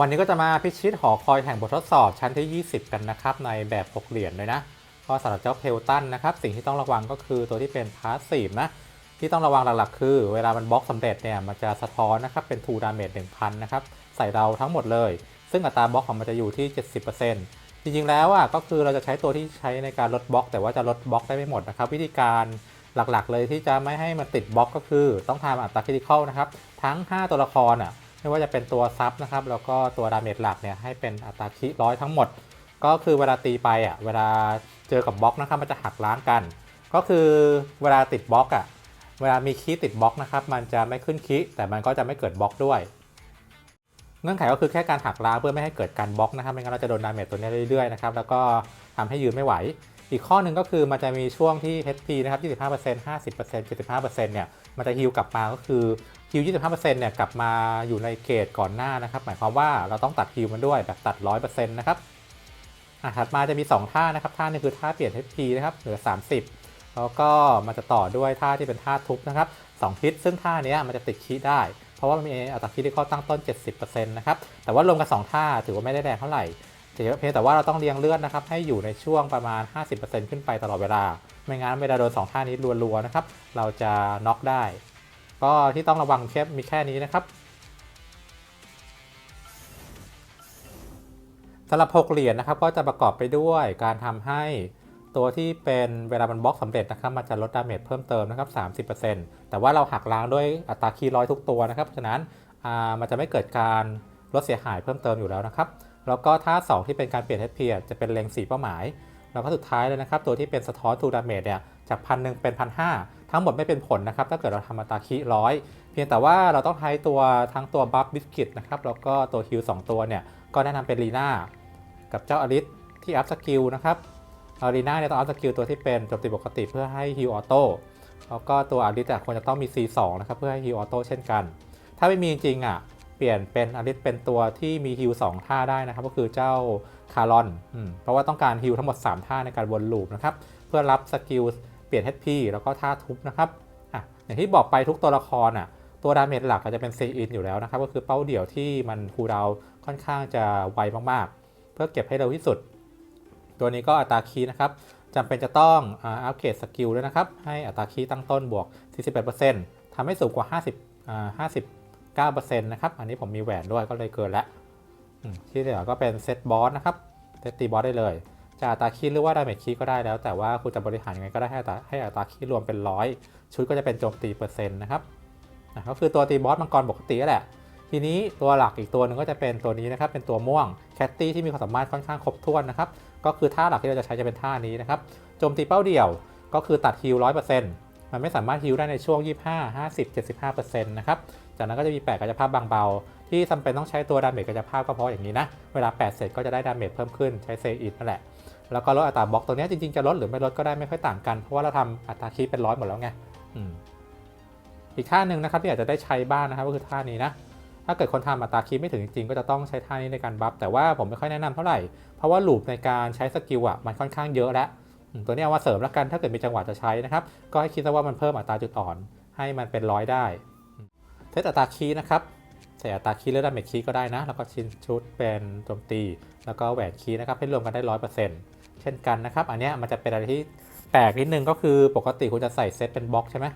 วันนี้ก็จะมาพิชิตหอคอยแห่งบททดสอบชั้นที่ 20 กันนะครับ ในแบบ6เหรียญเลยนะ ก็สำหรับเจ้าเพลตันนะครับ สิ่งที่ต้องระวังก็คือตัวที่เป็นพาสซีฟนะ ที่ต้องระวังหลักๆ คือ เวลามันบล็อกสำเร็จเนี่ยมันจะสะท้อนนะครับเป็น2ดาเมจ1,000 นะครับ ใส่เราทั้งหมดเลย ซึ่งอัตราบล็อกของมันจะอยู่ที่ 70%จริงๆแล้วอะก็คือเราจะใช้ตัวที่ใช้ในการลดบล็อก แต่ว่าจะลดบล็อกได้ไม่หมดนะครับ วิธีการหลักๆ เลยที่จะไม่ให้มันติดบล็อกก็คือ ต้องทำอัตราคริติคอลนะครับทั้ง 5 ตัวละครอะ ไม่ว่าจะเป็นตัวซับนะครับ แล้วก็ตัวดาเมจหลักเนี่ยให้เป็นอัตราคิร้อยทั้งหมด ก็คือเวลาตีไปอะเวลาเจอกับบล็อกนะครับมันจะหักล้างกัน ก็คือเวลาติดบล็อกอะเวลามีคีติดบล็อกนะครับมันจะไม่ขึ้นคีแต่มันก็จะไม่เกิดบล็อกด้วย เงื่อนไขก็คือแค่การหักล้างเพื่อไม่ให้เกิดการบล็อกนะครับไม่งั้นเราจะโดนดาเมจตัวนี้เรื่อยๆนะครับแล้วก็ทำให้ยืนไม่ไหว อีกข้อหนึ่งก็คือมันจะมีช่วงที่ HP นะครับ 25% 50% 75%เนี่ย มันจะฮิลกลับมาก็คือฮิล25%เนี่ยกลับมาอยู่ในเกรดก่อนหน้านะครับ หมายความว่าเราต้องตัดฮิลมันด้วยแบบตัด 100%นะครับอะถัดมาจะมี 2 ท่านะครับ ท่านึงคือท่าเปลี่ยน HP นะครับ เหลือ 30 แล้วก็มันจะต่อด้วยท่าที่เป็นท่าทุบนะครับ2ทิศซึ่งท่านี้มันจะติดคีได้ เพราะว่ามันมีอัตราคีที่เขาตั้งต้น 70%นะครับ แต่ว่ารวมกัน2ท่าถือว่าไม่ได้แรงเท่าไหร่ เพียงแต่ว่าเราต้องเลี้ยงเลือดนะครับให้อยู่ในช่วงประมาณ 50%ขึ้นไปตลอดเวลา ไม่งั้นเวลาโดน2ท่านี้รัวๆนะครับเราจะน็อกได้ ก็ที่ต้องระวังแค่มีแค่นี้นะครับสำหรับ6เหรียญนะครับก็จะประกอบไปด้วยการทำให้ตัวที่เป็นเวลามันบล็อกสำเร็จนะครับมันจะลดดาเมจเพิ่มเติมนะครับ 30%แต่ว่าเราหักล้างด้วยอัตราคีย์ร้อยทุกตัวนะครับ เพราะฉะนั้นมันจะไม่เกิดการลดเสียหายเพิ่มเติมอยู่แล้วนะครับ แล้วก็ท่า 2 ที่เป็นการเปลี่ยน HP อะจะเป็นเลงสีเป้าหมาย แล้วก็สุดท้ายเลยนะครับ ตัวที่เป็นสะท้อนทูดาเมจเนี่ยจากพันหนึ่งเป็นพันห้าทั้งหมดไม่เป็นผลนะครับ ถ้าเกิดเราทำอัตราคีร้อยเพียงแต่ว่าเราต้องใช้ตัวทั้งตัวบัฟบิสกิตนะครับแล้วก็ตัวฮิลสองตัวเนี่ยก็แนะนำเป็นลีน่ากับเจ้าอลิสที่อัพสกิลนะครับอารีน่าเนี่ยต้องอัพสกิลตัวที่เป็นโจมตีปกติเพื่อให้ฮิลออโต้แล้วก็ตัวอลิสอะควรจะต้องมี C2 นะครับเพื่อให้ฮิลออโต้เช่นกัน ถ้าไม่มีจริงอะ เปลี่ยนเป็นอลิสเป็นตัวที่มีฮิล2ท่าได้นะครับ ก็คือเจ้าคารอนอเพราะว่าต้องการฮิลทั้งหมด 3 ท่าในการวนลูปนะครับ เพื่อรับสกิลเปลี่ยน HP แล้วก็ท่าทุบนะครับอะอย่างที่บอกไปทุกตัวละครอะตัวดาเมจหลักก็จะเป็นเซอินอยู่แล้วนะครับ ก็คือเป้าเดี่ยวที่มันคูลดาวค่อนข้างจะไวมากๆ เพื่อเก็บให้เร็วที่สุด ตัวนี้ก็อัตราคีนะครับจำเป็นจะต้องอัปเกรดสกิลด้วยนะครับ ให้อัตราคีตั้งต้นบวก 48%ทำให้สูงกว่า 50อ่า50 9%นะครับ อันนี้ผมมีแหวนด้วยก็เลยเกินล้วอืมที่เหลือก็เป็นเซตบอสนะครับ เซตตีบอสได้เลยจะอัตราคีหรือว่าดาเมจคีก็ได้แล้ว แต่ว่าคุณจะบริหารยังไงก็ได้ให้อัตราให้อัตราคีรวมเป็นร้อยชุดก็จะเป็นโจมตีเปอร์เซ็นต์นะครับอะก็คือตัวตีบอสมังกรปกติแหละ ทีนี้ตัวหลักอีกตัวหนึ่งก็จะเป็นตัวนี้นะครับ เป็นตัวม่วงแคตตี้ที่มีความสามารถค่อนข้างครบถ้วนนะครับ ก็คือท่าหลักที่เราจะใช้จะเป็นท่านี้นะครับโจมตีเป้าเดี่ยวก็คือตัดฮิลร้อยเปอร์เซ็นต์มันไม่สามารถฮิลได้ในช่วง 25 50 75%นะครับ จากนั้นก็จะมีแปะกายภาพบางเบา ที่จำเป็นต้องใช้ตัวดาเมจกายภาพก็เพราะอย่างนี้นะ เวลาแปะเสร็จก็จะได้ดาเมจเพิ่มขึ้นใช้เซอินนั่นแหละ แล้วก็ลดอัตราบล็อกตัวนี้จริงๆ จะลดหรือไม่ลดก็ได้ไม่ค่อยต่างกัน เพราะว่าเราทำอัตราคีเป็นร้อยหมดแล้วไงอีกท่าหนึ่งนะครับที่อาจจะได้ใช้บ้างนะครับก็คือท่านี้นะถ้าเกิดคนทำอัตราคีไม่ถึงจริงๆก็จะต้องใช้ท่านี้ในการบัฟแต่ว่าผมไม่ค่อยแนะนำเท่าไหร่ เพราะว่าลูปในการใช้สกิลอะมันค่อนข้างเยอะแล้วตัวนี้เอามาเสริมแล้วกันถ้าเกิดมีจังหวะจะใช้นะครับก็ให้คิดซะว่ามันเพิ่มอัตราจุดอ่อน ให้มันเป็นร้อยได้ เซตอัตราคีนะครับใส่อัตราคีย์หรือดาเมจคีก็ได้นะ แล้วก็ชิ้นชุดเป็นโจมตี แล้วก็แหวนคีนะครับให้รวมกันได้ร้อยเปอร์เซ็นต์เช่นกันนะครับ อันนี้มันจะเป็นอะไรที่แปลกนิดนึงก็คือปกติคุณจะใส่เซตเป็นบล็อกใช่ไหม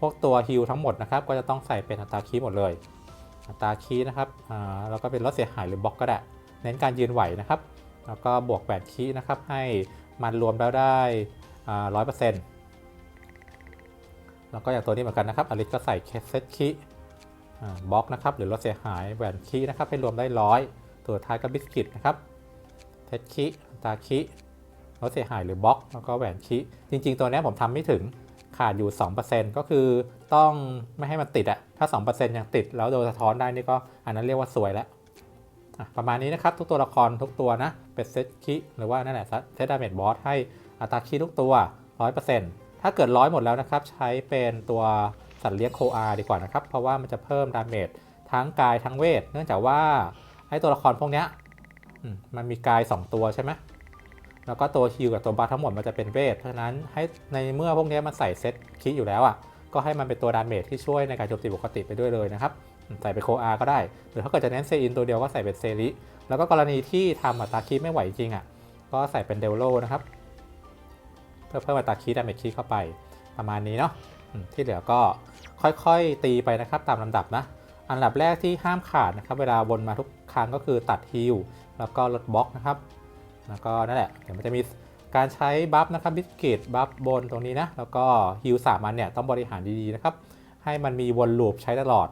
พวกตัวฮิลทั้งหมดนะครับก็จะต้องใส่เป็นอัตราคีหมดเลย อัตราคีนะครับอ่าแล้วก็เป็นลดเสียหายหรือบล็อกก็ได้ เน้นการยืนไหวนะครับ แล้วก็บวกแหวนคีนะครับให้มันรวมแล้วได้ร้อยเปอร์เซ็นต์แล้วก็อย่างตัวนี้เหมือนกันนะครับอลิสก็ใส่เซตคี บล็อกนะครับหรือลดเสียหายแหวนคีนะครับให้รวมได้ร้อยตัวท้ายก็บิสกิตนะครับเซตคีย์อัตาคีย์ลดเสียหายหรือบล็อกแล้วก็แหวนคีจริง ๆ ตัวนี้ผมทำไม่ถึงขาดอยู่ 2%ก็คือต้องไม่ให้มันติดอะถ้า 2%ยังติดแล้วโดนสะท้อนได้นี่ก็อันนั้นเรียกว่าสวยแล้วประมาณนี้นะครับทุกตัวละครทุกตัวนะเป็นเซตคิหรือว่านั่นแหละเซตดาเมจบอสให้อัตราคีทุกตัว 100%ถ้าเกิดร้อยหมดแล้วนะครับ ใช้เป็นตัว สัตว์เลี้ยงโคอาดีกว่านะครับ เพราะว่ามันจะเพิ่มดาเมจทั้งกายทั้งเวท เนื่องจากว่าให้ตัวละครพวกเนี้ยมันมีกาย 2 ตัวใช่ไหมแล้วก็ตัวฮิลกับตัวบัฟทั้งหมดมันจะเป็นเวท เพราะฉะนั้นให้ในเมื่อพวกนี้มันใส่เซตคิดอยู่แล้วอะ ก็ให้มันเป็นตัวดาเมจที่ช่วยในการโจมตีปกติไปด้วยเลยนะครับ ใส่เป็นโคอาก็ได้ หรือถ้าเกิดจะเน้นเซอินตัวเดียวก็ใส่เป็นเซริ แล้วก็กรณีที่ทำอัตราคีไม่ไหวจริงอะ ก็ใส่เป็นเดลโลนะครับ เพื่อเพิ่มอัตราคีดาเมจคีเข้าไปประมาณนี้เนาะ ที่เหลือก็ ค่อยๆ ตีไปนะครับตามลำดับนะ อันดับแรกที่ห้ามขาดนะครับเวลาวนมาทุกครั้งก็คือตัดฮิลแล้วก็ลดบล็อกนะครับ แล้วก็นั่นแหละเดี๋ยวมันจะมีการใช้บัฟนะครับบิสกิตบัฟบนตรงนี้นะแล้วก็ฮิลสามอันเนี่ยต้องบริหารดีๆนะครับให้มันมีวนลูปใช้ตลอด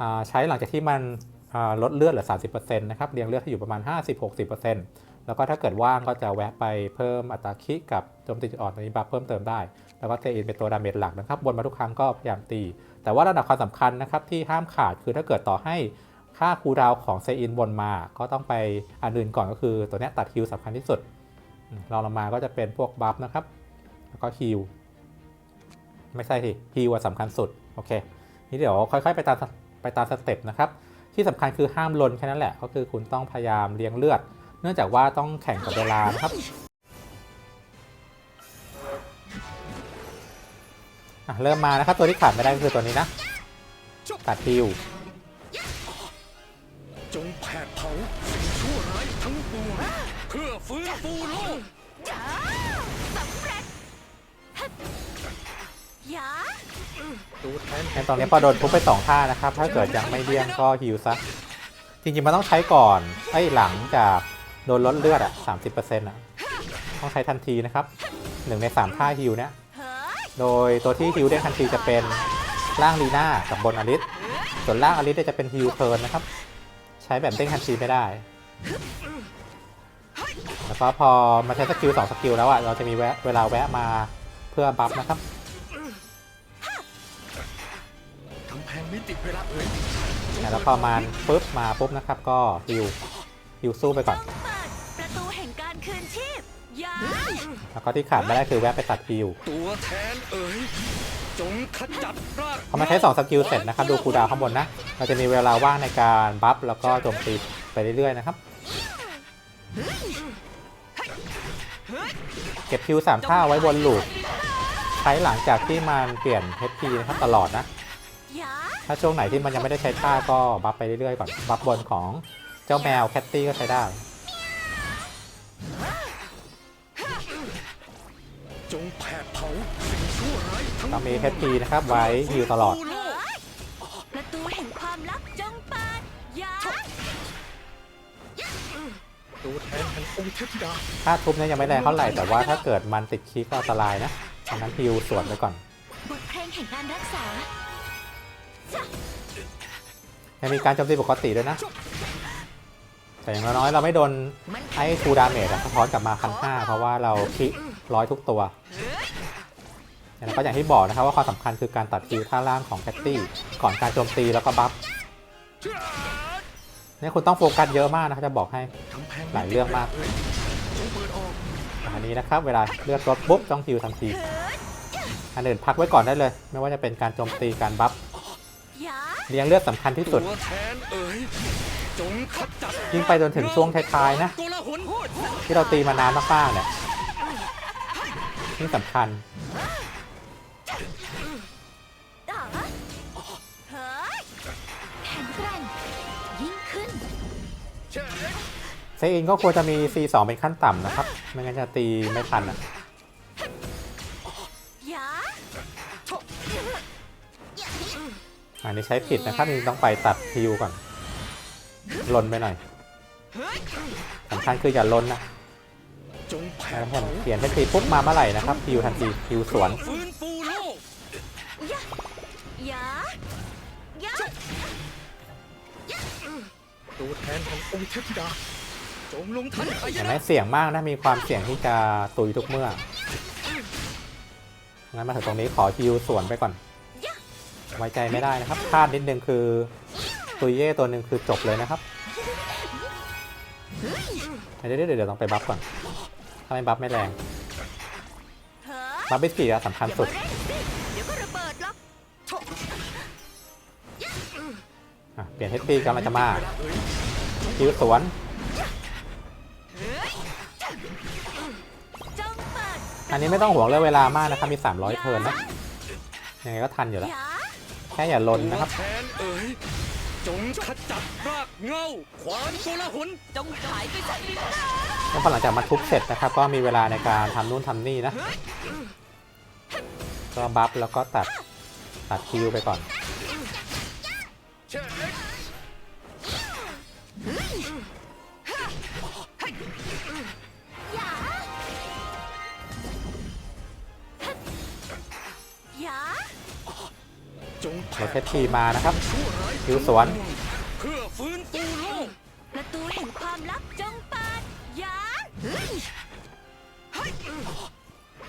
อใช้หลังจากที่มัน ลดเลือดเหลือ 30%นะครับเรียงเลือดให้อยู่ประมาณ 50-60%แล้วก็ถ้าเกิดว่างก็จะแวะไปเพิ่มอัตราคิกับโจมตีจุดอ่อนตรงนี้บัฟเพิ่มเติมได้ แล้วก็เทอินเป็นตัวดาเมจหลักนะครับวนมาทุกครั้งก็พยายามตี แต่ว่าระดับความสำคัญนะครับที่ห้ามขาดคือถ้าเกิดต่อให้ค่าคูดาวของเซอินวนมา ก็ต้องไปอันอื่นก่อนก็คือตัวนี้ตัดฮิลสำคัญที่สุดอืมรองลงมาก็จะเป็นพวกบัฟนะครับ แล้วก็ฮิลไม่ใช่สิฮิลสำคัญสุด โอเค นี่เดี๋ยวค่อยๆ ไปตามไปตามสเต็ปนะครับ ที่สำคัญคือห้ามลนแค่นั้นแหละ ก็คือคุณต้องพยายามเลี้ยงเลือด เนื่องจากว่าต้องแข่งกับเวลานะครับอะเริ่มมานะครับตัวที่ขาดไม่ได้ก็คือตัวนี้นะตัดฮิลจงแผดเผาสิ่งชั่วร้ายทั้งปวงเพื่อฟื้นฟูโลกจ้าสำเร็จฮึบยา ตัวแทนตอนนี้พอโดนทุบไปสองท่านะครับ ถ้าเกิดยังไม่เลี่ยงก็ฮิลซะ จริงๆ มันต้องใช้ก่อนไอ้หลังจากโดนลดเลือดอะ30%อะ ต้องใช้ทันทีนะครับหนึ่งในสามท่าฮิลเนี้ยโดยตัวที่ฮิลได้ทันทีจะเป็นล่างลีน่ากับบนอลิส ส่วนล่างอลิสจะเป็นฮิลเทิร์นนะครับ ใช้แบบเด้งทันทีไม่ได้ แล้วก็พอมาใช้สกิลสองสกิลแล้วอะ เราจะมีเวลาแวะมาเพื่อบัฟนะครับ อ่ยแล้วพอมาปุ๊บมาปุ๊บนะครับก็ฮิลฮิลสู้ไปก่อน เปิดประตูแห่งการคืนชีพยาแล้วก็ที่ขาดไม่ได้คือแวะไปตัดฮิลตัวแทนเอ่ยจงขจัดรากพอมาใช้2สกิลเสร็จนะครับดูคูลดาวน์ข้างบนนะเราจะมีเวลาว่างในการบัฟแล้วก็โจมตีไปเรื่อยๆนะครับ เก็บคิวสามท่าไว้บนลูปใช้หลังจากที่มันเปลี่ยน HP นะครับตลอดนะยา ถ้าช่วงไหนที่มันยังไม่ได้ใช้ท่าก็บัฟไปเรื่อยๆก่อน บัฟบนของเจ้าแมวแคตตี้ก็ใช้ได้ จงแผดเผาสิ่งชั่วร้ายทั้งต้องมี HP นะครับ ไว้ฮิวตลอดเฮ้ยประตูแห่งความลับจงเปิดยาตัวแทนแห่งองค์เทพธิดาถ้าทุบเนี่ยยังไม่แรงเท่าไหร่ แต่ว่าถ้าเกิดมันติดคีก็อันตรายนะดังนั้นฮิวสวนไปก่อน บทเพลงแห่งการรักษา ยังมีการโจมตีปกติด้วยนะ แต่อย่างน้อยเราไม่โดนไอ้คูดาเมจอะสะท้อนกลับมาพันห้าเพราะว่าเราคิร้อยทุกตัวแล้วก็อย่างที่บอกนะครับว่าความสำคัญคือการตัดคิวท่าล่างของแคตตี้ ก่อนการโจมตีแล้วก็บัฟเนี่ยคุณต้องโฟกัสเยอะมากนะครับจะบอกให้หลายเรื่องมากอันนี้นะครับเวลาเลือดลดปุ๊บต้องฮิวทันทีอันอื่นพักไว้ก่อนได้เลย ไม่ว่าจะเป็นการโจมตีการบัฟ เลี้ยงเลือดสำคัญที่สุดตัวแทนเอ๋ยจงขจัดยิ่งไปจนถึงช่วงท้ายๆนะโกลาหลที่เราตีมานานมากๆเนี่ยนี่สำคัญต่อเฮ้ยแข็งแกร่งยิ่งขึ้นเซอินก็ควรจะมี C2 เป็นขั้นต่ำนะครับ ไม่งั้นจะตีไม่ทันอะ อันนี้ใช้ผิดนะครับนี่ต้องไปตัดฮิวก่อนลนไปหน่อยสำคัญคืออย่าลนนะแผแล้วผมเปลี่ยนเทคนิคปุ๊บมาเมื่อไหร่นะครับฮิวทันทีฮิวสวนฟื้นฟูโลกยายาตัวแทนขององค์เทพธิดาจงลงทันเห็นไหมเสี่ยงมากนะมีความเสี่ยงที่จะตุยทุกเมื่องั้นมาถึงตรงนี้ขอฮิวสวนไปก่อน ไว้ใจไม่ได้นะครับพลาดนิดนึงคือตุยเย่ตัวหนึ่งคือจบเลยนะครับเดี๋ยวเดี๋ยวต้องไปบัฟก่อนถ้าไม่บัฟไม่แรงบัฟบิสกีอะสำคัญสุดเร่งสิเดี๋ยวก็ระเบิดหรอกอะเปลี่ยน HP กำลังจะมาเวลาเอ่ยฮิวสวนอันนี้ไม่ต้องห่วงเรื่องเวลามากนะครับมี 300 เทิร์นนะยังไงก็ทันอยู่แล้ว แค่อย่าลนนะครับตัวแทนเอ๋ยจงขจัดรากเหง้าขวานโกลาหลจงหายไปจากลิ้นแล้วพอหลังจากมันทุบเสร็จนะครับ ก็มีเวลาในการทำนู่นทำนี่นะ ก็บัฟแล้วก็ตัดตัดคิวไปก่อน จงรถเทสทีมานะครับชั่วร้ายคิวสวนเพื่อฟื้นฟูโลกประตูแห่งความลับจงเปิดอย่า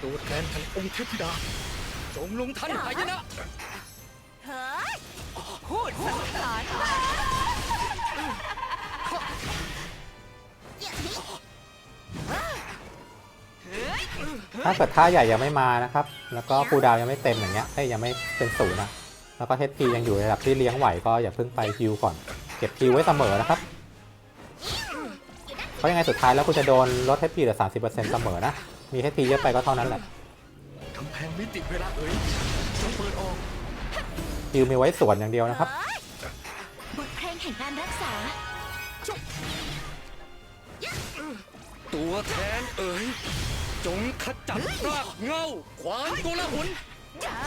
ตัวแทนแห่งองค์เทพธิดาจงลงทันหายนะเฮ้ยพูดสังหารเฮ้ยถ้าเกิดท่าใหญ่ยังไม่มานะครับ แล้วก็คูลดาวน์ยังไม่เต็มอย่างเงี้ยเอ้ยยังไม่เป็นศูนย์นะ แล้วก็เทสทียังอยู่ในระดับที่เลี้ยงไหวก็อย่าเพิ่งไปฮิวก่อน เก็บทีไว้เสมอนะครับ เพราะยังไงสุดท้ายแล้วคุณจะโดนลดเทสทีเหลือ30%เสมอนะ มีเทสทีเยอะไปก็เท่านั้นแหละกำแพงมิติเวลาเอ๋ยจงเปิดออกฮิวมีไว้สวนอย่างเดียวนะครับเฮ้ยบทเพลงแห่งการรักษา ตัวแทนเอ๋ยจงขจัดรากเหง้าขวานโกลาหล จ้า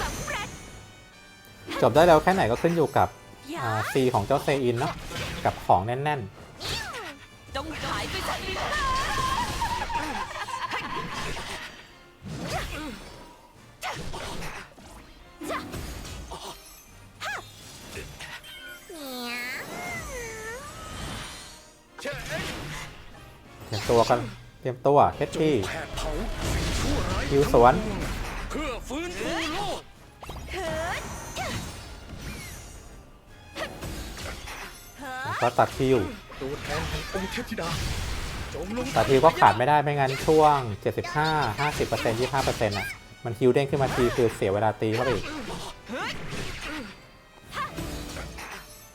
สำเร็ จจบได้แล้วแค่ไหนก็ขึ้นอยู่กับอย่าซีของเจ้าเซอินเนาะกับของแน่นจงหายไปจากลิ้นจ้ะเนี่ยเช็คๆเตรียมตัวกันเตรียมตัวเทสจทีงแผดเผาสิ่งชั่วร้ายคิวสวน ก็ตัดคิวตัวแทนแห่งองค์เทพธิดาจงลงตัดคิวก็ขาดไม่ได้ไม่งั้นช่วง 75 50% 25%อะมันคิวเด้งขึ้นมาทีคือเสียเวลาตีเข้าไปอีก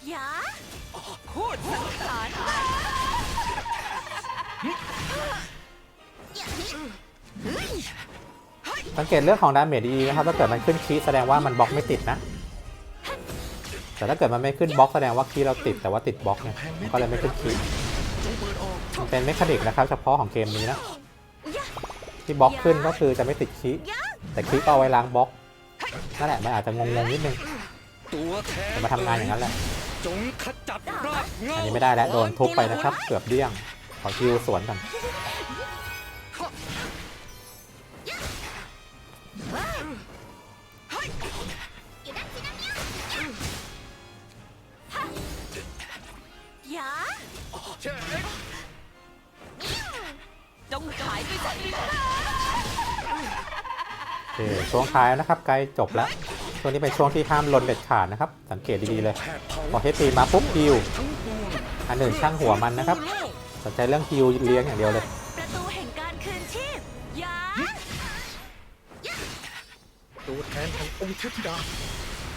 อย่าพูดสังหารสังเกตเรื่องของดาเมจดีๆนะครับ ถ้าเกิดมันขึ้นคีย์แสดงว่ามันบล็อกไม่ติดนะ แต่ถ้าเกิดมันไม่ขึ้นบล็อกแสดงว่าคีย์เราติดแต่ว่าติดบล็อกเนี่ยมันก็เลยไม่ขึ้นคีย์เปิดออกมันเป็นเมคานิกนะครับ เฉพาะของเกมนี้นะที่บล็อกขึ้นก็คือจะไม่ติดคีย์แต่คีย์ก็เอาไว้ล้างบล็อกนั่นแหละมันอาจจะงงๆนิดนึงตัวแต่มาทำงานอย่างนั้นแหละอันนี้ไม่ได้แล้วโดนทุบไปนะครับ เกือบเดี้ยงขอคิวสวนกัน ช่วงท้ายแล้วนะครับใกล้จบแล้วช่วงนี้เป็นช่วงที่ห้ามลนเด็ดขาดนะครับ สังเกตดีๆเลยแผดเผาพอเฮตีมาปุ๊บฮิวทั้งปวงอันหนึ่งช่างหัวมันนะครับ สนใจเรื่องฮิวเลี้ยงอย่างเดียวเลยประตูแห่งการคืนชีพอย่าตัวแทนแห่งองค์เทพธิดา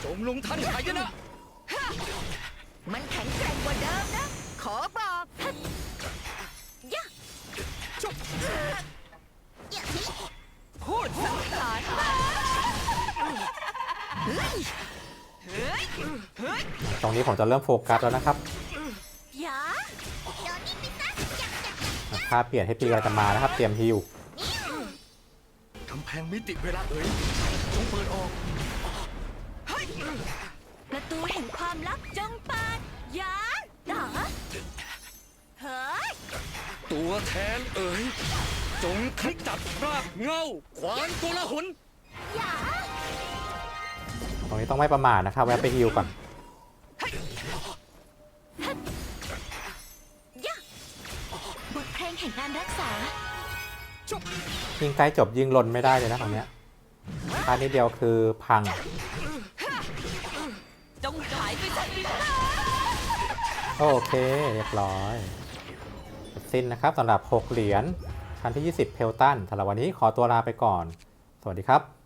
จงลงทันหายนะมันแข็งแกร่งกว่าเดิมนะ ขอบอ สังหารเฮ้ยเฮ้ยเฮ้ยตรงนี้ผมจะเริ่มโฟกัสแล้วนะครับอย่าอะถ้าเปลี่ยนให้ปีกำลังจะมานะครับ เตรียมฮิวกำแพงมิติเวลาเอ๋ยจงเปิดออกประตูแห่งความลับจงเปิดอย่าด่าเฮ้ย ตัวแทนเอ๋ย จงขจัดรากเหง้าขวานโกลาหลอย่าตรงนี้ต้องไม่ประมาทนะครับแวะไปฮิวก่อนอย่าบทเพลงแห่งการรักษาจบยิงใกล้จบยิงลนไม่ได้เลยนะตรงเนี้ยพลาดนิดเดียวคือพัง จงหายไปจากลิ้นโอเค เรียบร้อยเสร็จ สิ้นนะครับสำหรับ 6 เหรียญชั้นที่ 20 เพลตันสำหรับวันนี้ขอตัวลาไปก่อน สวัสดีครับ